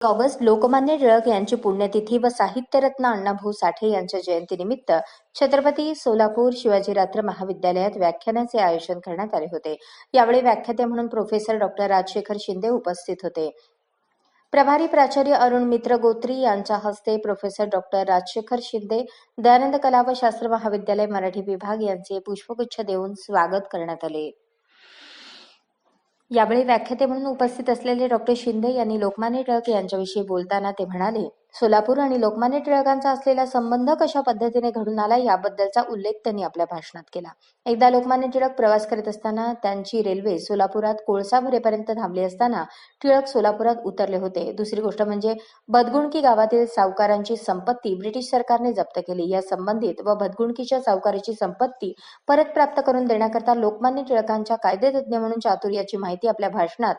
August Lokmanya Tilak यांची पुण्यतिथी व साहित्यरत्न अण्णाभाऊ साठे यांच्या जयंतीनिमित्त छत्रपती सोलापूर शिवाजीरात्र महाविद्यालयात व्याख्यानाचे आयोजन करण्यात आले होते. यावेळी व्याख्याते म्हणून प्रोफेसर डॉक्टर राजशेखर शिंदे उपस्थित होते. प्रभारी प्राचार्य अरुण मित्र गोत्री यांच्या हस्ते प्रोफेसर डॉक्टर राजशेखर शिंदे दयानंद कला व शास्त्र महाविद्यालय मराठी विभाग यांचे पुष्पगुच्छ देऊन स्वागत करण्यात आले. यावेळी व्याख्याते म्हणून उपस्थित असलेले डॉक्टर शिंदे यांनी लोकमान्य टिळक यांच्याविषयी बोलताना ते म्हणाले सोलापूर आणि लोकमान्य टिळकांचा असलेला संबंध कशा पद्धतीने घडून आला याबद्दलचा उल्लेख त्यांनी आपल्या भाषणात केला. एकदा लोकमान्य टिळक प्रवास करत असताना त्यांची रेल्वे सोलापुरात कोळसा भरेपर्यंत थांबली असताना टिळक सोलापुरात उतरले होते. दुसरी गोष्ट म्हणजे बदगुणकी गावातील सावकारांची संपत्ती ब्रिटिश सरकारने जप्त केली. या संबंधित व बदगुणकीच्या सावकाराची संपत्ती परत प्राप्त करून देण्याकरता लोकमान्य टिळकांच्या कायदेतज्ञ म्हणून चातुर्याची माहिती आपल्या भाषणात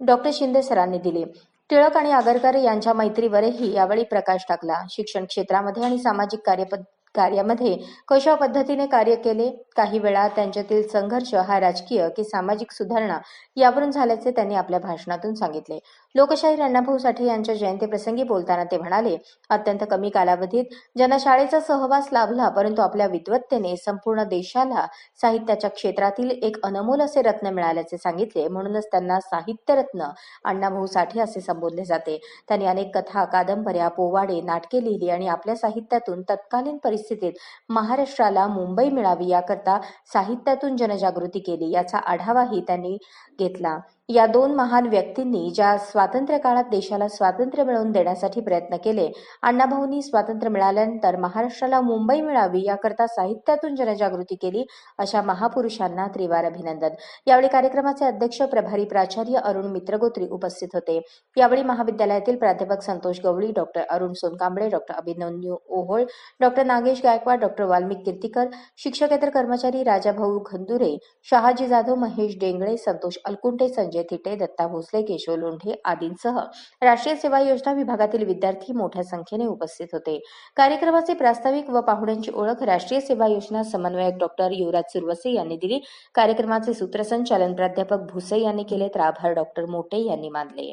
डॉक्टर शिंदे सरांनी दिली. टिळक आणि आगरकर यांच्या मैत्रीवरही यावेळी प्रकाश टाकला. शिक्षण क्षेत्रामध्ये आणि सामाजिक कार्य कार्यामध्ये कशा पद्धतीने कार्य केले? काही वेळा त्यांच्यातील संघर्ष हा राजकीय की सामाजिक सुधारणा यावरून झाल्याचे त्यांनी आपल्या भाषणातून सांगितले. लोकशाहीर अण्णाभाऊ साठे यांच्या जयंतीप्रसंगी बोलताना ते म्हणाले अत्यंत कमी कालावधीत ज्यांना शाळेचा सहवास लाभला परंतु आपल्या विद्वत्तेने संपूर्ण देशाला साहित्याच्या क्षेत्रातील एक अनमोल असे रत्न मिळाल्याचे सांगितले. म्हणूनच त्यांना साहित्यरत्न अण्णाभाऊ साठे असे संबोधले जाते. त्यांनी अनेक कथा कादंबऱ्या पोवाडे नाटके लिहिली आणि आपल्या साहित्यातून तत्कालीन परिस्थितीत महाराष्ट्राला मुंबई मिळावी याकरता करता साहित्यातून जनजागृती केली याचा आढावाही त्यांनी घेतला. या दोन महान व्यक्तींनी ज्या स्वातंत्र्य काळात देशाला स्वातंत्र्य मिळवून देण्यासाठी प्रयत्न केले अण्णाभाऊंनी स्वातंत्र्य मिळाल्यानंतर महाराष्ट्राला मुंबई मिळावी याकरता साहित्यातून जनजागृती केली अशा महापुरुषांना त्रिवार अभिनंदन. यावेळी कार्यक्रमाचे अध्यक्ष प्रभारी प्राचार्य अरुण मित्रगोत्री उपस्थित होते. यावेळी महाविद्यालयातील प्राध्यापक Santosh Gawali doctor Arun Sonkamble doctor Abhimanyu Ohol doctor Nagesh Gaikwad doctor Valmik Kirtikar शिक्षकेतर कर्म कर्मचारी राजाभाऊ खंदुरे शहाजी जाधव महेश डेंगळे संतोष अलकुंटे संजय थिटे दत्ता भोसले केशव लोंढे आदींसह राष्ट्रीय सेवा योजना विभागातील विद्यार्थी मोठ्या संख्येने उपस्थित होते. कार्यक्रमाचे प्रास्ताविक व पाहुण्यांची ओळख राष्ट्रीय सेवा योजना समन्वयक डॉक्टर युवराज सुरवसे यांनी दिली. कार्यक्रमाचे सूत्रसंचालन प्राध्यापक भुसे यांनी केले तर आभार डॉक्टर मोटे यांनी मानले.